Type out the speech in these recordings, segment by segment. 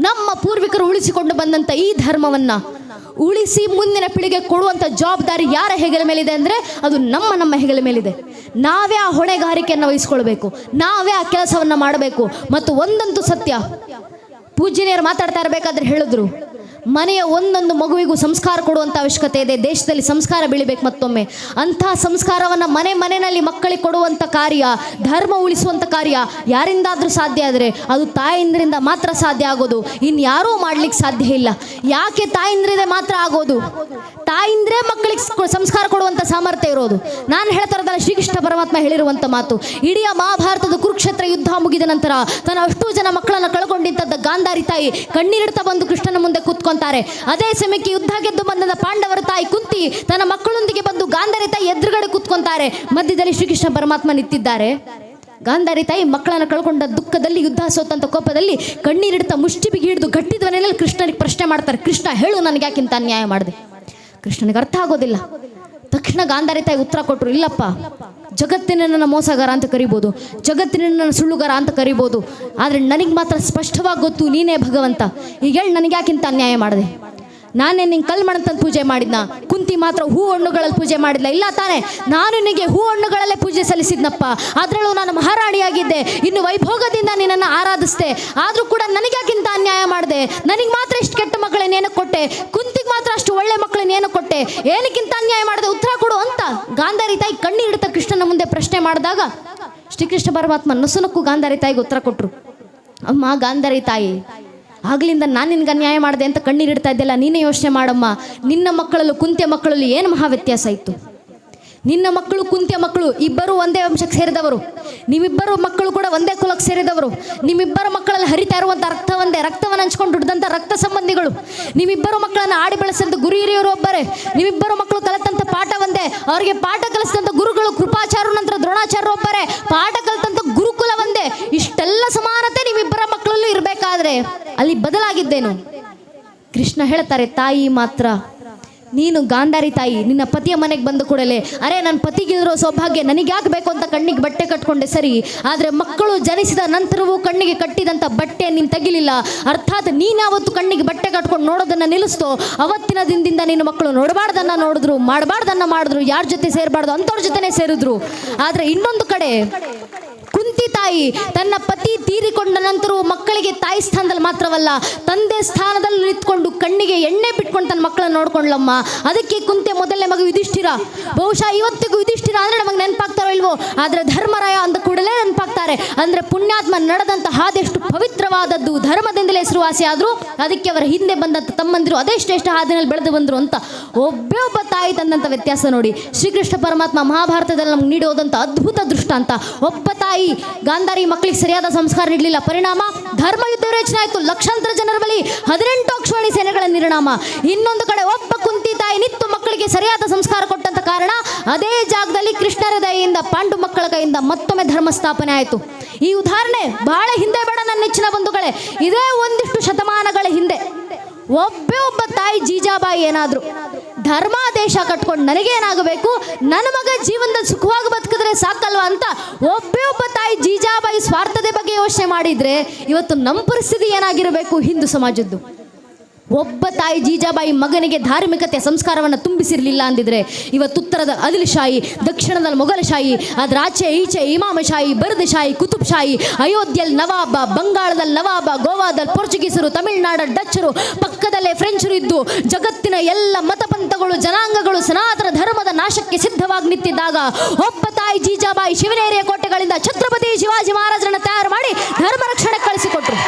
ನಮ್ಮ ಪೂರ್ವಿಕರು ಉಳಿಸಿಕೊಂಡು ಬಂದಂತ ಈ ಧರ್ಮವನ್ನ ಉಳಿಸಿ ಮುಂದಿನ ಪೀಳಿಗೆ ಕೊಡುವಂತ ಜವಾಬ್ದಾರಿ ಯಾರ ಹೆಗಲ ಮೇಲಿದೆ ಅಂದ್ರೆ ಅದು ನಮ್ಮ ನಮ್ಮ ಹೆಗಲ ಮೇಲಿದೆ. ನಾವೇ ಆ ಹೊಣೆಗಾರಿಕೆಯನ್ನು ವಹಿಸ್ಕೊಳ್ಬೇಕು. ನಾವೇ ಆ ಕೆಲಸವನ್ನ ಮಾಡಬೇಕು. ಮತ್ತು ಒಂದಂತೂ ಸತ್ಯ. ಪೂಜ್ಯನಿಯರು ಮಾತಾಡ್ತಾ ಇರಬೇಕಾದ್ರೆ ಹೇಳಿದ್ರು. ಮನೆಯ ಒಂದೊಂದು ಮಗುವಿಗೂ ಸಂಸ್ಕಾರ ಕೊಡುವಂಥ ಅವಶ್ಯಕತೆ ಇದೆ. ದೇಶದಲ್ಲಿ ಸಂಸ್ಕಾರ ಬೆಳಿಬೇಕು ಮತ್ತೊಮ್ಮೆ. ಅಂತಹ ಸಂಸ್ಕಾರವನ್ನು ಮನೆ ಮನೆಯಲ್ಲಿ ಮಕ್ಕಳಿಗೆ ಕೊಡುವಂಥ ಕಾರ್ಯ, ಧರ್ಮ ಉಳಿಸುವಂಥ ಕಾರ್ಯ ಯಾರಿಂದಾದರೂ ಸಾಧ್ಯ ಆದರೆ ಅದು ತಾಯಿಂದ್ರಿಂದ ಮಾತ್ರ ಸಾಧ್ಯ ಆಗೋದು. ಇನ್ಯಾರೂ ಮಾಡ್ಲಿಕ್ಕೆ ಸಾಧ್ಯ ಇಲ್ಲ. ಯಾಕೆ ತಾಯಿಂದ್ರಿಂದ ಮಾತ್ರ ಆಗೋದು? ತಾಯಿಂದ್ರೆ ಮಕ್ಕಳಿಗೆ ಸಂಸ್ಕಾರ ಕೊಡುವಂಥ ಸಾಮರ್ಥ್ಯ ಇರೋದು. ನಾನು ಹೇಳ್ತಾ ಇರೋದಲ್ಲ ಶ್ರೀಕೃಷ್ಣ ಪರಮಾತ್ಮ ಹೇಳಿರುವಂಥ ಮಾತು. ಇಡೀ ಮಹಾಭಾರತದ ಕುರುಕ್ಷೇತ್ರ ಯುದ್ಧ ಮುಗಿದ ನಂತರ ತನ್ನ ಅಷ್ಟು ಜನ ಮಕ್ಕಳನ್ನು ಕಳ್ಕೊಂಡಿದ್ದ ಗಾಂಧಾರಿ ತಾಯಿ ಕಣ್ಣೀರಿಡ್ತಾ ಬಂದು ಕೃಷ್ಣನ ಮುಂದೆ ಕೂತ್ಕೊಂತಾರೆ ಅದೇ ಸಮಯಕ್ಕೆ ಯುದ್ಧ ಗೆದ್ದು ಬಂದ ಪಾಂಡವರ ತಾಯಿ ಕುಂತಿ ತನ್ನ ಮಕ್ಕಳೊಂದಿಗೆ ಬಂದು ಗಾಂಧಾರಿ ತಾಯಿ ಎದುರುಗಡೆ ಕೂತ್ಕೊಂತಾರೆ. ಮಧ್ಯದಲ್ಲಿ ಶ್ರೀಕೃಷ್ಣ ಪರಮಾತ್ಮ ನಿಂತಿದ್ದಾರೆ. ಗಾಂಧಾರಿ ತಾಯಿ ಮಕ್ಕಳನ್ನು ಕಳ್ಕೊಂಡ ದುಃಖದಲ್ಲಿ ಯುದ್ಧ ಸೋತಂತ ಕೋಪದಲ್ಲಿ ಕಣ್ಣೀರಿಡ್ತಾ ಮುಷ್ಟಿ ಬಿಗಿ ಹಿಡಿದು ಗಟ್ಟಿದ್ವನೆಯಲ್ಲಿ ಕೃಷ್ಣನಿಗೆ ಪ್ರಶ್ನೆ ಮಾಡ್ತಾರೆ. ಕೃಷ್ಣ ಹೇಳು ನನಗೆ ಯಾಕಿಂತ ಅನ್ಯಾಯ ಮಾಡಿದೆ. ಕೃಷ್ಣನಿಗೆ ಅರ್ಥ ಆಗೋದಿಲ್ಲ. ತಕ್ಷಣ ಗಾಂಧಾರಿ ತಾಯಿ ಉತ್ತರ ಕೊಟ್ಟರು. ಇಲ್ಲಪ್ಪ, ಜಗತ್ತಿನ ನನ್ನ ಮೋಸಗಾರ ಅಂತ ಕರಿಬೋದು, ಜಗತ್ತಿನ ನನ್ನ ಸುಳ್ಳುಗಾರ ಅಂತ ಕರಿಬೋದು. ಆದರೆ ನನಗೆ ಮಾತ್ರ ಸ್ಪಷ್ಟವಾಗಿ ಗೊತ್ತು, ನೀನೇ ಭಗವಂತ. ಈಗ ಹೇಳಿ, ನನಗೆ ಯಾಕಿಂತ ಅನ್ಯಾಯ ಮಾಡಿದೆ? ನಾನೇ ನಿಂಗೆ ಕಲ್ಮಣಂತಂದು ಪೂಜೆ ಮಾಡಿದ್ನ, ಕುಂತಿ ಮಾತ್ರ ಹೂ ಹಣ್ಣುಗಳಲ್ಲಿ ಪೂಜೆ ಮಾಡಿಲ್ಲ ಇಲ್ಲ ತಾನೇ, ನಾನು ನಿನಗೆ ಹೂ ಹಣ್ಣುಗಳಲ್ಲೇ ಪೂಜೆ ಸಲ್ಲಿಸಿದ್ನಪ್ಪ. ಅದರಲ್ಲೂ ನಾನು ಮಹಾರಾಣಿಯಾಗಿದ್ದೆ. ಇನ್ನು ವೈಭೋಗದಿಂದ ನಿನ್ನನ್ನು ಆರಾಧಿಸ್ದೆ. ಆದರೂ ಕೂಡ ನನಗ್ಯಾಕಿಂತ ಅನ್ಯಾಯ ಮಾಡಿದೆ? ನನಗೆ ಮಾತ್ರ ಇಷ್ಟು ಕೆಟ್ಟ ಮಕ್ಕಳನ್ನೇನು ಕೊಟ್ಟೆ. ಕುಂತಿಗೆ ಮಾತ್ರ ಅಷ್ಟು ಒಳ್ಳೆ ಮಕ್ಕಳನ್ನೇನು ಏನಕ್ಕೆ ಕೊಟ್ಟೆ ಏನಕ್ಕಿಂತ ಅನ್ಯಾಯ ಮಾಡಿದೆ ಉತ್ತರ ಕೊಡು ಅಂತ ಗಾಂಧಾರಿ ತಾಯಿ ಕಣ್ಣೀರಿಡ್ತ ಕೃಷ್ಣನ ಮುಂದೆ ಪ್ರಶ್ನೆ ಮಾಡಿದಾಗ, ಶ್ರೀಕೃಷ್ಣ ಪರಮಾತ್ಮ ನಸುನಕ್ಕೂ ಗಾಂಧಾರಿ ತಾಯಿಗೆ ಉತ್ತರ ಕೊಟ್ಟರು ಅಮ್ಮ ಗಾಂಧಾರಿ ತಾಯಿ, ಆಗ್ಲಿಂದ ನಾನು ನಿನ್ಗೆ ಅನ್ಯಾಯ ಮಾಡಿದೆ ಅಂತ ಕಣ್ಣೀರಿಡ್ತಾ ಇದ್ದೆಲ್ಲ ನೀನೇ ಯೋಚನೆ ಮಾಡಮ್ಮ. ನಿನ್ನ ಮಕ್ಕಳಲ್ಲೂ ಕುಂತಿಯ ಮಕ್ಕಳಲ್ಲಿ ಏನು ಮಹಾ ವ್ಯತ್ಯಾಸ ಇತ್ತು? ನಿನ್ನ ಮಕ್ಕಳು, ಕುಂತಿಯ ಮಕ್ಕಳು, ಇಬ್ಬರು ಒಂದೇ ವಂಶಕ್ಕೆ ಸೇರಿದವರು. ನಿಮ್ಮಿಬ್ಬರು ಮಕ್ಕಳು ಕೂಡ ಒಂದೇ ಕುಲಕ್ಕೆ ಸೇರಿದವರು. ನಿಮ್ಮಿಬ್ಬರ ಮಕ್ಕಳಲ್ಲಿ ಹರಿತಾ ಇರುವಂಥ ರಕ್ತ ಒಂದೇ ರಕ್ತವನ್ನು ಹಂಚ್ಕೊಂಡು ದುಡ್ದಂಥ ರಕ್ತ ಸಂಬಂಧಿಗಳು. ನಿಮ್ಮಿಬ್ಬರು ಮಕ್ಕಳನ್ನು ಆಡಿ ಬೆಳೆಸಿದಂಥ ಗುರು ಹಿರಿಯರು ಒಬ್ಬರೇ. ನಿಮ್ಮಿಬ್ಬರು ಮಕ್ಕಳು ಕಲಿತಂಥ ಪಾಠ ಒಂದೇ ಅವರಿಗೆ ಪಾಠ ಕಲಿಸಿದಂಥ ಗುರುಗಳು ಕೃಪಾಚಾರ್ಯ ನಂತರ ದ್ರೋಣಾಚಾರ್ಯ ಒಬ್ಬರೇ. ಪಾಠ ಕಲಿತಂಥ ಗುರುಕುಲ ಒಂದೇ ಇಷ್ಟೆಲ್ಲ ಸಮಾನತೆ ನಿಮ್ಮಿಬ್ಬರ ಮಕ್ಕಳಲ್ಲೂ ಇರಬೇಕಾದ್ರೆ ಅಲ್ಲಿ ಬದಲಾಗಿದ್ದೇನು? ಕೃಷ್ಣ ಹೇಳ್ತಾರೆ, ತಾಯಿ ಮಾತ್ರ ನೀನು ಗಾಂಧಾರಿ ತಾಯಿ, ನಿನ್ನ ಪತಿಯ ಮನೆಗೆ ಬಂದ ಕೂಡಲೇ. ಅರೆ ನನ್ನ ಪತಿಗಿರೋ ಸೌಭಾಗ್ಯ ನನಗೆ ಯಾಕೆ ಬೇಕು ಅಂತ ಕಣ್ಣಿಗೆ ಬಟ್ಟೆ ಕಟ್ಕೊಂಡೆ, ಸರಿ. ಆದರೆ ಮಕ್ಕಳು ಜನಿಸಿದ ನಂತರವೂ ಕಣ್ಣಿಗೆ ಕಟ್ಟಿದಂಥ ಬಟ್ಟೆ ನೀನು ತೆಗಿಲಿಲ್ಲ. ಅರ್ಥಾತ್ ನೀನಾವತ್ತು ಕಣ್ಣಿಗೆ ಬಟ್ಟೆ ಕಟ್ಕೊಂಡು ನೋಡೋದನ್ನು ನಿಲ್ಲಿಸ್ತೋ ಅವತ್ತಿನ ದಿನದಿಂದ ನಿನ್ನ ಮಕ್ಕಳು ನೋಡಬಾರ್ದನ್ನು ನೋಡಿದ್ರು, ಮಾಡಬಾರ್ದನ್ನು ಮಾಡಿದ್ರು, ಯಾರ ಜೊತೆ ಸೇರಬಾರ್ದು ಅಂಥವ್ರ ಜೊತೆನೇ ಸೇರಿದ್ರು. ಆದರೆ ಇನ್ನೊಂದು ಕಡೆ ಕುಂತಿ ತಾಯಿ ತನ್ನ ಪತಿ ತೀರಿಕೊಂಡ ನಂತರವೂ ಮಕ್ಕಳಿಗೆ ತಾಯಿ ಸ್ಥಾನದಲ್ಲಿ ಮಾತ್ರವಲ್ಲ, ತಂದೆ ಸ್ಥಾನದಲ್ಲಿ ನಿಂತ್ಕೊಂಡು ಕಣ್ಣಿಗೆ ಎಣ್ಣೆ ಬಿಟ್ಕೊಂಡು ತನ್ನ ಮಕ್ಕಳನ್ನ ನೋಡ್ಕೊಂಡ್ಲಮ್ಮ. ಅದಕ್ಕೆ ಕುಂತೆ ಮೊದಲನೇ ಮಗು ಯುಧಿಷ್ಠಿರ. ಬಹುಶಃ ಇವತ್ತಿಗೂ ಯುಧಿಷ್ಠಿರ ಅಂದ್ರೆ ನಮಗೆ ನೆನಪಾಗ್ತಾರೋ ಇಲ್ವೋ? ಆದರೆ ಧರ್ಮರಾಯ ಅಂದ ಕೂಡಲೇ ನೆನಪಾಗ್ತಾರೆ. ಅಂದ್ರೆ ಪುಣ್ಯಾತ್ಮ ನಡೆದಂತ ಹಾದೆಷ್ಟು ಪವಿತ್ರವಾದದ್ದು ಧರ್ಮದಿಂದಲೇ ಹೆಸರುವಾಸಿ ಆದ್ರೂ, ಅದಕ್ಕೆ ಅವರ ಹಿಂದೆ ಬಂದಂತ ತಮ್ಮಂದಿರು ಅದೇ ಶ್ರೇಷ್ಠ ಹಾದಿನಲ್ಲಿ ಬೆಳೆದು ಬಂದರು ಅಂತ ಒಬ್ಬೇ ತಾಯಿ ತಂದಂತ ವ್ಯತ್ಯಾಸ ನೋಡಿ. ಶ್ರೀಕೃಷ್ಣ ಪರಮಾತ್ಮ ಮಹಾಭಾರತದಲ್ಲಿ ನಮ್ಗೆ ನೀಡೋದಂತ ಅದ್ಭುತ ದೃಷ್ಟಾಂತ. ಒಬ್ಬ ತಾಯಿ ಗಾಂಧಾರಿ ಮಕ್ಕಳಿಗೆ ಸರಿಯಾದ ಸಂಸ್ಕಾರ ನೀಡಲಿಲ್ಲ. ಪರಿಣಾಮ, ಧರ್ಮ ಯುದ್ಧ ರಚನೆ ಆಯಿತು. ಲಕ್ಷಾಂತರ ಜನರ ಬಳಿ ಹದಿನೆಂಟು ಅಕ್ಷೋಣಿ ಸೇನೆಗಳ ನಿರ್ಣಾಮ. ಇನ್ನೊಂದು ಕಡೆ ಒಬ್ಬ ಕುಂತಿ ತಾಯಿ ನಿತ್ತು ಮಕ್ಕಳಿಗೆ ಸರಿಯಾದ ಸಂಸ್ಕಾರ ಕೊಟ್ಟಂತ ಕಾರಣ ಅದೇ ಜಾಗದಲ್ಲಿ ಕೃಷ್ಣರ ದಯೆಯಿಂದ ಪಾಂಡು ಮಕ್ಕಳ ಕೈಯಿಂದ ಮತ್ತೊಮ್ಮೆ ಧರ್ಮ ಸ್ಥಾಪನೆ ಆಯಿತು. ಈ ಉದಾಹರಣೆ ಬಹಳ ಹಿಂದೆ ಬೇಡ ನನ್ನ ನೆಚ್ಚಿನ ಬಂಧುಗಳೇ. ಇದೇ ಒಂದಿಷ್ಟು ಶತಮಾನಗಳ ಹಿಂದೆ ಒಬ್ಬೇ ಒಬ್ಬ ತಾಯಿ ಜೀಜಾಬಾಯಿ ಏನಾದ್ರು ಧರ್ಮಾದೇಶ ಕಟ್ಕೊಂಡು ನನಗೇನಾಗಬೇಕು? ನನ್ನ ಮಗ ಜೀವನದಲ್ಲಿ ಸುಖವಾಗಿ ಬದುಕಿದ್ರೆ ಸಾಕಲ್ವಾ ಅಂತ ಒಬ್ಬೇ ಒಬ್ಬ ತಾಯಿ ಜೀಜಾಬಾಯಿ ಸ್ವಾರ್ಥದ ಬಗ್ಗೆ ಯೋಚನೆ ಮಾಡಿದ್ರೆ ಇವತ್ತು ನಮ್ಮ ಪರಿಸ್ಥಿತಿ ಏನಾಗಿರಬೇಕು ಹಿಂದೂ ಸಮಾಜದ್ದು? ಒಬ್ಬ ತಾಯಿ ಜೀಜಾಬಾಯಿ ಮಗನಿಗೆ ಧಾರ್ಮಿಕತೆ ಸಂಸ್ಕಾರವನ್ನು ತುಂಬಿಸಿರಲಿಲ್ಲ ಅಂದಿದ್ರೆ ಇವತ್ತು ಉತ್ತರದ ಅದಿಲ್ಶಾಹಿ ದಕ್ಷಿಣದಲ್ಲಿ ಮೊಘಲಶಾಹಿ ಅದ್ರ ಆಚೆ ಈಚೆ ಇಮಾಮಶಾಹಿ ಬರದಶಾಹಿ ಕುತುಬ್ ಶಾಹಿ ಅಯೋಧ್ಯೆಯಲ್ಲಿ ನವಾಬ ಬಂಗಾಳದಲ್ಲಿ ನವಾಬ ಗೋವಾದಲ್ಲಿ ಪೋರ್ಚುಗೀಸರು ತಮಿಳುನಾಡ ಡಚ್ಚರು, ಪಕ್ಕದಲ್ಲೇ ಫ್ರೆಂಚರು ಇದ್ದು ಜಗತ್ತಿನ ಎಲ್ಲ ಮತಪಂಥಗಳು, ಜನಾಂಗಗಳು, ಸನಾತನ ಧರ್ಮದ ನಾಶಕ್ಕೆ ಸಿದ್ಧವಾಗಿ ನಿಂತಿದ್ದಾಗ ಒಬ್ಬ ತಾಯಿ ಜೀಜಾಬಾಯಿ ಶಿವನೇರಿಯ ಕೋಟೆಗಳಿಂದ ಛತ್ರಪತಿ ಶಿವಾಜಿ ಮಹಾರಾಜರನ್ನು ತಯಾರು ಮಾಡಿ ಧರ್ಮ ರಕ್ಷಣೆ ಕಳಿಸಿಕೊಟ್ರು.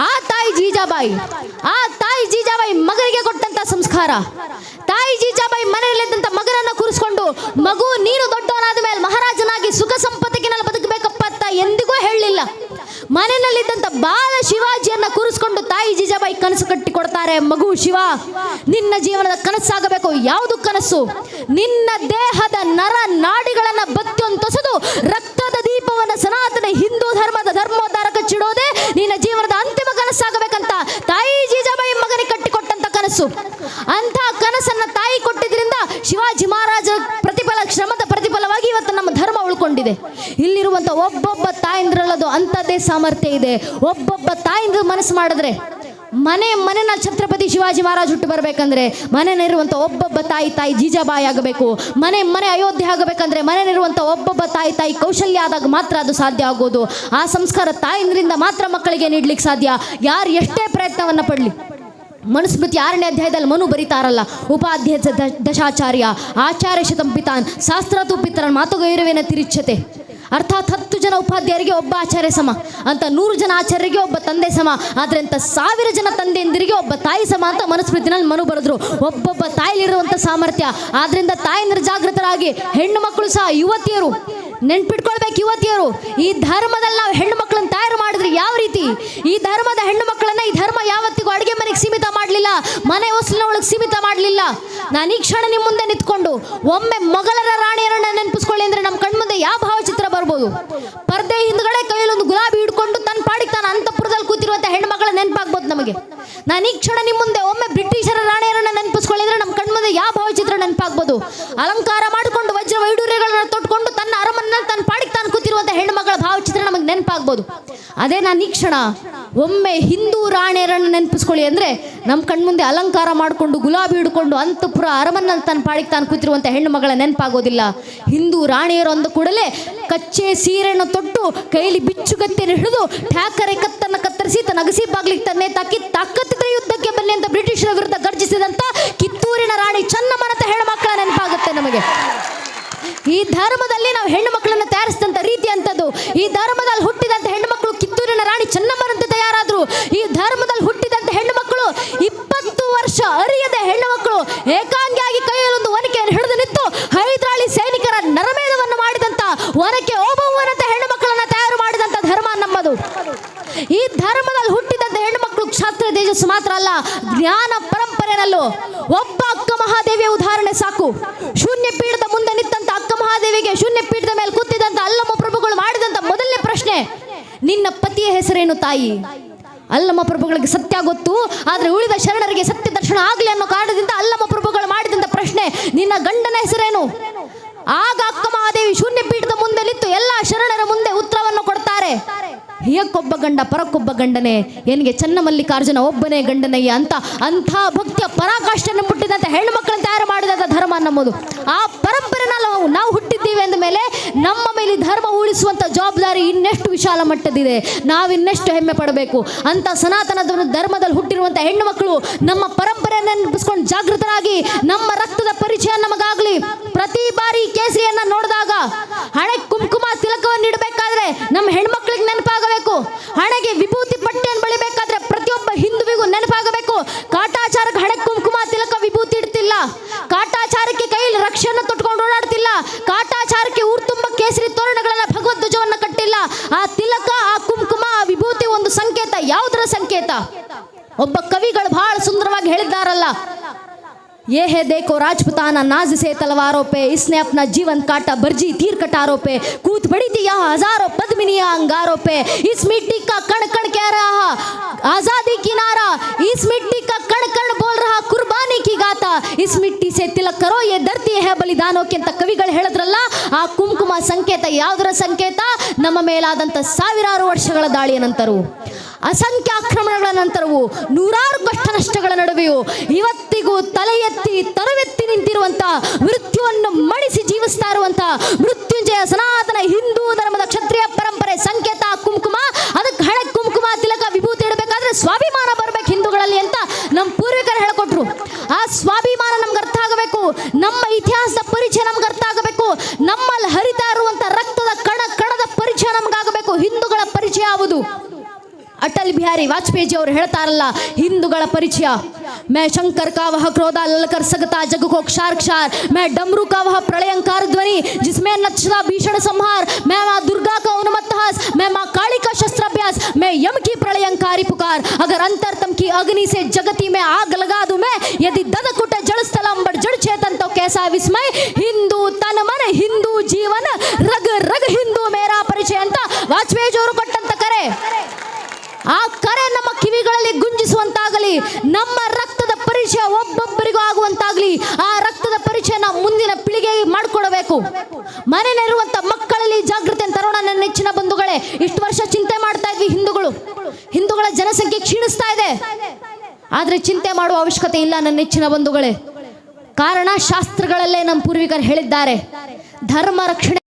ಆ ತಾಯಿ ಜೀಜಾಬಾಯಿ, ಆ ತಾಯಿ ಜೀಜಾಬಾಯಿ ಮಗನಿಗೆ ಕೊಟ್ಟಂತ ಸಂಸ್ಕಾರ. ತಾಯಿ ಜೀಜಾಬಾಯಿ ಮನೆಯಲ್ಲಿದ್ದಂತ ಮಗನನ್ನ ಕೂರಿಸ್ಕೊಂಡು ಮಗು ನೀನು ದೊಡ್ಡವನಾದ ಮೇಲೆ ಮಹಾರಾಜನಾಗಿ ಸುಖ ಸಂಪತ್ತಿನಲ್ಲಿ ಬದುಕಬೇಕಪ್ಪ ಅಂತ ಎಂದಿಗೂ ಹೇಳಲಿಲ್ಲ ಮನೆಯಲ್ಲಿದ್ದಂತ ಬಾಲ ಶಿವಾಜಿಯನ್ನ ಕೂರಿಸ್ಕೊಂಡು ತಾಯಿ ಜೀಜಾಬಾಯಿ ಕನಸು ಕಟ್ಟಿ ಕೊಡ್ತಾರೆ ಮಗು ಶಿವ, ನಿನ್ನ ಜೀವನದ ಕನಸಾಗಬೇಕು. ಯಾವುದು ಕನಸು? ನಿನ್ನ ದೇಹದ ನರ ನಾಡಿಗಳನ್ನ ಬತ್ತಿಯೊಂತೊಸದು ರಕ್ತದ ದೀಪವನ್ನ ಸನಾತನ ಹಿಂದೂ ಧರ್ಮದ ಧರ್ಮೋದ್ಧಾರ ಕಚ್ಚಿಡೋದೇ ನಿನ್ನ ಜೀವನದ ಅಂತಿಮ ಕನಸಾಗಬೇಕಂತ ತಾಯಿ ಜೀಜಾಬಾಯಿ ಮಗನಿಗೆ ಕಟ್ಟಿಕೊಟ್ಟಂತ ಕನಸು ಅಂತ ಕನಸನ್ನ ತಾಯಿ ಕೊಟ್ಟಿದ್ರಿಂದ ಶಿವಾಜಿ ಮಹಾರಾಜ ಪ್ರತಿಫಲ ಶ್ರಮದ ಪ್ರತಿಫಲವಾಗಿ ಇವತ್ತು ನಮ್ಮ ಧರ್ಮ ಉಳ್ಕೊಂಡಿದೆ ಇಲ್ಲಿರುವಂಥ ಒಬ್ಬೊಬ್ಬ ತಾಯಿಂದ್ರಲ್ಲದು ಅಂತದೇ ಸಾಮರ್ಥ್ಯ ಇದೆ. ಒಬ್ಬೊಬ್ಬ ತಾಯಂದ್ರ ಮನಸ್ಸು ಮಾಡಿದ್ರೆ ಮನೆ ಮನೆನ ಛತ್ರಪತಿ ಶಿವಾಜಿ ಮಹಾರಾಜ್ ಹುಟ್ಟು ಬರಬೇಕಂದ್ರೆ ಮನೆಯಲ್ಲಿರುವಂಥ ಒಬ್ಬೊಬ್ಬ ತಾಯಿ ತಾಯಿ ಜೀಜಾಬಾಯಿ ಆಗಬೇಕು. ಮನೆ ಮನೆ ಅಯೋಧ್ಯೆ ಆಗಬೇಕಂದ್ರೆ ಮನೆಯಲ್ಲಿರುವಂಥ ಒಬ್ಬೊಬ್ಬ ತಾಯಿ ತಾಯಿ ಕೌಶಲ್ಯ ಆದಾಗ ಮಾತ್ರ ಅದು ಸಾಧ್ಯ ಆಗೋದು. ಆ ಸಂಸ್ಕಾರ ತಾಯಿಂದ್ರಿಂದ ಮಾತ್ರ ಮಕ್ಕಳಿಗೆ ನೀಡಲಿಕ್ಕೆ ಸಾಧ್ಯ. ಯಾರು ಎಷ್ಟೇ ಪ್ರಯತ್ನವನ್ನು ಪಡಲಿ ಮನುಸ್ಮೃತಿ ಆರನೇ ಅಧ್ಯಾಯದಲ್ಲಿ ಮನು ಬರೀತಾರಲ್ಲ ಉಪಾಧ್ಯಾಯ ದಶಾಚಾರ್ಯ, ಆಚಾರ್ಯ ಶತಂಪಿತಾನ್ ಶಾಸ್ತ್ರತು ಪಿತರನ್ ಮಾತುಗೈರವೇನ ತಿರುಚ್ಛತೆ ಅರ್ಥಾತ್ ಹತ್ತು ಜನ ಉಪಾಧ್ಯಾಯರಿಗೆ ಒಬ್ಬ ಆಚಾರ್ಯ ಸಮ, ಅಂತ ನೂರು ಜನ ಆಚಾರ್ಯರಿಗೆ ಒಬ್ಬ ತಂದೆ ಸಮ, ಆದರೆ ಅಂತ ಸಾವಿರ ಜನ ತಂದೆಯಂದಿರಿಗೆ ಒಬ್ಬ ತಾಯಿ ಸಮ ಅಂತ ಮನುಸ್ಮೃತಿನಲ್ಲಿ ಮನು ಬರೆದ್ರು. ಒಬ್ಬೊಬ್ಬ ತಾಯಿಲಿರುವಂಥ ಸಾಮರ್ಥ್ಯ, ಆದ್ರಿಂದ ತಾಯಿ ಜಾಗೃತರಾಗಿ ಹೆಣ್ಣು ಮಕ್ಕಳು ಸಹ ಯುವತಿಯರು. ನೆನ್ಪಿಟ್ಕೊಳ್ಬೇಕು ಯುವತಿಯರು. ಈ ಧರ್ಮದಲ್ಲಿ ನಾವು ಹೆಣ್ಣು ಮಕ್ಕಳನ್ನು ತಯಾರು ಮಾಡಿದ್ರೆ ಯಾವ ರೀತಿ? ಈ ಧರ್ಮದ ಹೆಣ್ಣು ಮಕ್ಕಳನ್ನ ಈ ಧರ್ಮ ಯಾವತ್ತಿಗೂ ಮಾಡಲಿಲ್ಲ. ಮನೆ ಹೊಸಲಿನ ಒಳಗೆ ಸೀಮಿತ ಮಾಡಲಿಲ್ಲ. ನಾನು ಈ ಕ್ಷಣ ನಿಮ್ಮ ಮುಂದೆ ನಿಂತ್ಕೊಂಡು ಒಮ್ಮೆ ಮೊಘಲರ ರಾಣಿಯರನ್ನ ನೆನಪಿಸ್ಕೊಳ್ಳಿ ಅಂದರೆ ನಮ್ಮ ಕಣ್ಮುಂದೆ ಯಾವ ಭಾವಚಿತ್ರ ಬರ್ಬೋದು? ಪರ್ದೆ ಹಿಂದ್ಗಡೆ ಕೈಯಲ್ಲಿ ಒಂದು ಗುಲಾಬಿ ಹಿಡ್ಕೊಂಡು ತನ್ನ ಪಾಡಿಗೆ ತಾನು ಅಂತಪುರದಲ್ಲಿ ಕೂತಿರುವಂತ ಹೆಣ್ಮಗಳ ನೆನಪಾಗ್ಬೋದು ನಮಗೆ. ನಾನು ಈ ಕ್ಷಣ ನಿಮ್ಮ ಮುಂದೆ ಒಮ್ಮೆ ಬ್ರಿಟಿಷರ ರಾಣಿಯರನ್ನ ನೆನಪಿಸ್ಕೊಳ್ಳಿ ಅಂದ್ರೆ ನಮ್ಮ ಕಣ್ಮುಂದೆ ಯಾವ ಭಾವಚಿತ್ರ ನೆನಪಾಗ್ಬೋದು? ಅಲಂಕಾರ ಮಾಡಿಕೊಂಡು ವಜ್ರ ವೈಡೂರ್ಯಗಳನ್ನ ತೊಟ್ಕೊಂಡು ತನ್ನ ಅರಮನೆಯಲ್ಲಿ ತನ್ನ ಪಾಡಿಗೆ ತಾನು ಕೂತಿರುವಂತ ಹೆಣ್ಮಗಳ ಮಗಳ ಭಾವಚಿತ್ರ ನಮಗೆ ನೆನಪಾಗ್ಬೋದು. ಅದೇ ನಾನು ಈ ಕ್ಷಣ ಒಮ್ಮೆ ಹಿಂದೂ ರಾಣಿಯರನ್ನು ನೆನಪಿಸ್ಕೊಳ್ಳಿ ಅಂದರೆ ನಮ್ಮ ಕಣ್ಮುಂದೆ ಅಲಂಕಾರ ಮಾಡಿಕೊಂಡು, ಗುಲಾಬಿ ಹಿಡ್ಕೊಂಡು, ಅಂತಪುರ ಅರಮನಲ್ಲಿ ತನ್ನ ಪಾಡಿಗೆ ತಾನು ಕೂತಿರುವಂಥ ಹೆಣ್ಣು ಮಗಳ ನೆನಪಾಗೋದಿಲ್ಲ. ಹಿಂದೂ ರಾಣಿಯರು ಅಂದ ಕೂಡಲೇ ಕಚ್ಚೆ ಸೀರೆಯನ್ನು ತೊಟ್ಟು ಕೈಲಿ ಬಿಚ್ಚುಗತ್ತೆಯನ್ನು ಹಿಡಿದು ಠ್ಯಾಕರೆ ಕತ್ತನ್ನು ಕತ್ತರಿಸಿ ತನ್ನ ಅಗಸಿ ಬಾಗ್ಲಿಗೆ ತನ್ನೇ ತಾಕಿ ತಾಕತ್ತಿದ ಯುದ್ಧಕ್ಕೆ ಬನ್ನಿ ಅಂತ ಬ್ರಿಟಿಷರ ವಿರುದ್ಧ ಗರ್ಜಿಸಿದಂಥ ಕಿತ್ತೂರಿನ ರಾಣಿ ಚನ್ನಮ್ಮನಂತ ಹೆಣ್ಣು ಮಕ್ಕಳ ನೆನಪಾಗುತ್ತೆ ನಮಗೆ. ಈ ಧರ್ಮದಲ್ಲಿ ನಾವು ಹೆಣ್ಣು ಮಕ್ಕಳನ್ನು ತಯಾರಿಸಿದಂಥ ರೀತಿ ಅಂಥದ್ದು ಈ ಧರ್ಮದಲ್ಲಿ ಹುಟ್ಟಿದಂಥ ಹೆಣ್ಣು ಮಕ್ಕಳು ಕಿತ್ತೂರಿನ ರಾಣಿ ಚೆನ್ನಮ್ಮನಂತೆ ತಯಾರಾದ್ರು ಈ ಧರ್ಮದಲ್ಲಿ ಹುಟ್ಟಿದಂಥ ಹೆಣ್ಣು ಮಕ್ಕಳು ಇಪ್ಪತ್ತು ವರ್ಷ ಅರಿಯದ ಹೆಣ್ಣು ಮಕ್ಕಳು ಏಕಾಂಗಿಯಾಗಿ ಕೈಯಲ್ಲೊಂದು ಒನಕೆಯನ್ನು ಹಿಡಿದು ನಿಂತು ಹೈದರಾಳಿ ಸೈನಿಕರ ನರಮೇಧವನ್ನು ಮಾಡಿದಂಥ ಒನಕೆ ಓಬವ್ವನಂತ ಹೆಣ್ಣು ಮಕ್ಕಳನ್ನ ತಯಾರು ಮಾಡಿದಂಥ ಧರ್ಮ ನಮ್ಮದು. ಈ ಧರ್ಮದಲ್ಲಿ ಹುಟ್ಟಿದಂಥ ಹೆಣ್ಣು ಮಕ್ಕಳು ಕ್ಷಾತ್ರ ತೇಜಸ್ಸು ಮಾತ್ರ ಅಲ್ಲ, ಜ್ಞಾನ ಪರಂಪರೆಯಲ್ಲೂ ಒಬ್ಬ ಅಕ್ಕ ಮಹಾದೇವಿಯ ಉದಾಹರಣೆ ಸಾಕು. ಶೂನ್ಯ ಪೀಠದ ಮುಂದೆ ನಿಂತಂತ ಅಕ್ಕ ಮಹಾದೇವಿಗೆ ಶೂನ್ಯ ಪೀಠದ ಮೇಲೆ ಕೂತಿದಂತ ಅಲ್ಲಮ್ಮ ಪ್ರಭುಗಳು ಮಾಡಿದಂತ ಮೊದಲನೇ ಪ್ರಶ್ನೆ, ನಿನ್ನ ಪತಿಯ ಹೆಸರೇನು ತಾಯಿ? ಅಲ್ಲಮ್ಮ ಪ್ರಭುಗಳಿಗೆ ಸತ್ಯ ಗೊತ್ತು, ಆದರೆ ಉಳಿದ ಶರಣರಿಗೆ ಸತ್ಯ ದರ್ಶನ ಆಗಲಿ ಅನ್ನೋ ಕಾರಣದಿಂದ ಅಲ್ಲಮ್ಮ ಪ್ರಭುಗಳು ಮಾಡಿದಂತ ಪ್ರಶ್ನೆ, ನಿನ್ನ ಗಂಡನ ಹೆಸರೇನು? ಆಗ ಅಕ್ಕ ಮಹಾದೇವಿ ಶೂನ್ಯ ಪೀಠದ ಮುಂದೆ ನಿಂತು ಎಲ್ಲ ಶರಣರ ಮುಂದೆ ಉತ್ತರವನ್ನು ಕೊಡ್ತಾರೆ. ಹಿಯಕ್ಕೊಬ್ಬ ಗಂಡ ಪರಕ್ಕೊಬ್ಬ ಗಂಡನೇ, ಏನಿಗೆ ಚನ್ನಮಲ್ಲಿಕಾರ್ಜುನ ಒಬ್ಬನೇ ಗಂಡನಯ್ಯ ಅಂತ ಅಂಥ ಭಕ್ತಿಯ ಪರಾಕಾಷ್ಠೆಯನ್ನು ಹೆಣ್ಣು ಮಕ್ಕಳನ್ನು ತಯಾರು ಮಾಡಿದಂಥ ಧರ್ಮ ನಮ್ಮದು ಆ ಪರಂಪರೆನ ನಾವು ನಾವು ಹುಟ್ಟಿದ್ದೀವಿ ಅಂದ ಮೇಲೆ ನಮ್ಮ ಮೇಲೆ ಧರ್ಮ ಉಳಿಸುವಂಥ ಜವಾಬ್ದಾರಿ ಇನ್ನೆಷ್ಟು ವಿಶಾಲ ಮಟ್ಟದಿದೆ ನಾವು ಇನ್ನೆಷ್ಟು ಹೆಮ್ಮೆ ಪಡಬೇಕು. ಅಂತ ಸನಾತನ ಧರ್ಮ- ಧರ್ಮದಲ್ಲಿ ಹುಟ್ಟಿರುವಂಥ ಹೆಣ್ಣು ಮಕ್ಕಳು ನಮ್ಮ ಪರಂಪರೆಯನ್ನು ನೆನಪಿಸ್ಕೊಂಡು ಜಾಗೃತರಾಗಿ ನಮ್ಮ ರಕ್ತದ ಪರಿಚಯ ನಮಗಾಗಲಿ. ಪ್ರತಿ ಸಂಕೇತ? ಯಾವುದರ ಸಂಕೇತ? ಒಬ್ಬ ಕವಿಗಳು ಬಹಳ ಸುಂದರವಾಗಿ ಹೇಳಿದ್ದಾರಲ್ಲ ये है देखो राजपुताना नाज से तलवारों पे इसने अपना जीवन काटा बर्जी तीर कटारों पे कूद पड़ी थी यहाँ हजारों पद्मिनियां अंगारों पे इस मिट्टी का कण कण कह रहा आजादी की नारा इस मिट्टी का कण कण बोल रहा कुर्बानी की गाथा इस मिट्टी से तिलक करो ये धरती है ಬಲಿದಾನೋಕೆ ಅಂತ ಕವಿಗಳು ಹೇಳಿದ್ರಲ್ಲ ಆ ಕುಂಕುಮ ಸಂಕೇತ ಯಾವುದರ ಸಂಕೇತ ನಮ್ಮ ಮೇಲಾದಂಥ ಸಾವಿರಾರು ವರ್ಷಗಳ ದಾಳಿಯ ನಂತರವು ಅಸಂಖ್ಯ ಆಕ್ರಮಣಗಳ ನಂತರವೂ ನೂರಾರು ಕಷ್ಟ ನಷ್ಟಗಳ ನಡುವೆಯೂ ಇವತ್ತಿಗೂ ತಲೆ ಎತ್ತಿ ತರವೆತ್ತಿ ನಿಂತಿರುವಂತ ಮೃತ್ಯುವನ್ನು ಮಣಿಸಿ ಜೀವಿಸ್ತಾ ಇರುವಂತಹ ಮೃತ್ಯುಂಜಯ ಸನಾತನ ಹಿಂದೂ ಧರ್ಮದ ಕ್ಷತ್ರಿಯ ಪರಂಪರೆ ಬಿಹಾರಿ ವಾಜಪೇಯಿ ಜಿ ಅವರು ಹೇಳ್ತಾರಲ್ಲ ಹಿಂದೂಗಳ ಪರಿಚಯ ಮೇ ಶಂಕರ್ का वह क्रोधा ललकर सकता जग को क्षार क्षार मैं डमरू का वह प्रलयंकार ध्वनि जिसमें नक्षता भीषण संहार मैं माँ दुर्गा का उन्मत्त हास मैं माँ काली का शस्त्राभ्यास मैं यम की प्रलयंकारी पुकार अगर अंतरतम की अग्नि से जगती में आग लगा दूं मैं यदि दद कुट जड़ स्थल अंबर जड़ चेतन तो कैसा विस्मय हिंदू तन मन हिंदू जीवन रग रग हिंदू मेरा ಪರಿಚಯ ಅಂತ ವಾಜಪೇಯಿ ಅವರು ಕೊಟ್ಟಂತ ಕರೆ ಆ ಕರೆ ನಮ್ಮ ಕಿವಿಗಳಲ್ಲಿ ಗುಂಜಿಸುವಂತಾಗಲಿ, ನಮ್ಮ ರಕ್ತದ ಪರಿಚಯ ಒಬ್ಬೊಬ್ಬರಿಗೂ ಆಗುವಂತಾಗಲಿ, ಆ ರಕ್ತದ ಪರಿಚಯ ನಾವು ಮುಂದಿನ ಪೀಳಿಗೆ ಮಾಡಿಕೊಡಬೇಕು. ಮನೆಯಲ್ಲಿರುವಂತ ಮಕ್ಕಳಲ್ಲಿ ಜಾಗೃತಿ ತರೋಣ ನನ್ನ ನೆಚ್ಚಿನ ಬಂಧುಗಳೇ. ಇಷ್ಟು ವರ್ಷ ಚಿಂತೆ ಮಾಡ್ತಾ ಇದ್ವಿ ಹಿಂದೂಗಳು. ಹಿಂದೂಗಳ ಜನಸಂಖ್ಯೆ ಕ್ಷೀಣಿಸ್ತಾ ಇದೆ. ಆದರೆ ಚಿಂತೆ ಮಾಡುವ ಅವಶ್ಯಕತೆ ಇಲ್ಲ ನನ್ನ ನೆಚ್ಚಿನ ಬಂಧುಗಳೇ. ಕಾರಣ ಶಾಸ್ತ್ರಗಳಲ್ಲೇ ನಮ್ಮ ಪೂರ್ವಿಕರು ಹೇಳಿದ್ದಾರೆ. ಧರ್ಮ ರಕ್ಷಣೆ